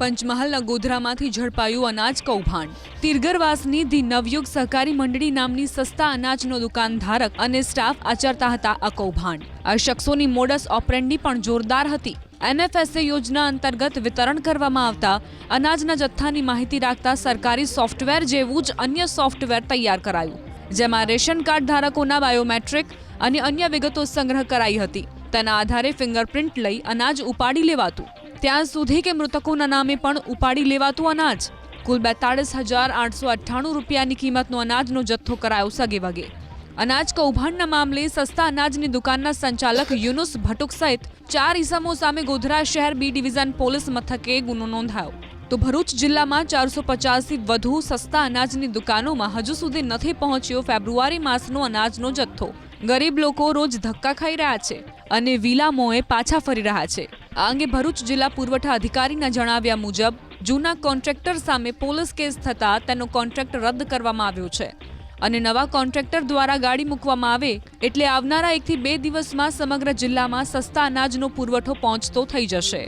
પંચમહાલના ગોધરામાંથી ઝડપાયું અનાજ કૌભાંડ. તિરગરવાસની ધી નવયુગ સહકારી મંડળી નામની સસ્તા અનાજનો દુકાનધારક અને સ્ટાફ આચરતા હતા આ કૌભાંડ. આ શખ્સોની મોડસ ઓપરેન્ડી પણ જોરદાર હતી. એનએફએસએ યોજના અંતર્ગત વિતરણ કરવામાં આવતા અનાજના જથ્થાની માહિતી રાખતા સરકારી સોફ્ટવેર જેવું જ અન્ય સોફ્ટવેર તૈયાર કરાયું. જેમાં રેશન કાર્ડ ધારકોના બાયોમેટ્રિક અને અન્ય વિગતો સંગ્રહ કરાઈ હતી. તેના આધારે ફિંગરપ્રિન્ટ લઈ અનાજ ઉપાડી લેવાતું. ત્યાં સુધી કે મૃતકોના નામે પણ ઉપાડી લેવાતું અનાજ. કુલ બેતાળીસ હજાર આઠસો અઠ્ઠાણું રૂપિયાની કિંમતનો અનાજનો જથ્થો કરાયો સગે વગે અનાજ કૌભાંડના મામલે સસ્તા અનાજની દુકાનના સંચાલક યુનુસ ભટુક સહિત ચાર ઇસમો સામે ગોધરા શહેર બી ડિવિઝન પોલીસ મથકે ગુનો નોંધાયો. તો ભરૂચ જિલ્લામાં ચારસો પચાસથી વધુ સસ્તા અનાજની દુકાનોમાં હજુ સુધી નથી પહોંચ્યો ફેબ્રુઆરી માસનો અનાજનો જથ્થો. ગરીબ લોકો રોજ ધક્કા ખાઈ રહ્યા છે અને વિલામોએ પાછા ફરી રહ્યા છે. આ અંગે ભરૂચ જિલ્લા પુરવઠા અધિકારીના જણાવ્યા મુજબ, જૂના કોન્ટ્રાક્ટર સામે પોલીસ કેસ થતાં તેનો કોન્ટ્રાક્ટ રદ કરવામાં આવ્યો છે અને નવા કોન્ટ્રાક્ટર દ્વારા ગાડી મૂકવામાં આવે એટલે આવનારા એકથી બે દિવસમાં સમગ્ર જિલ્લામાં સસ્તા અનાજનો પુરવઠો પહોંચતો થઈ જશે.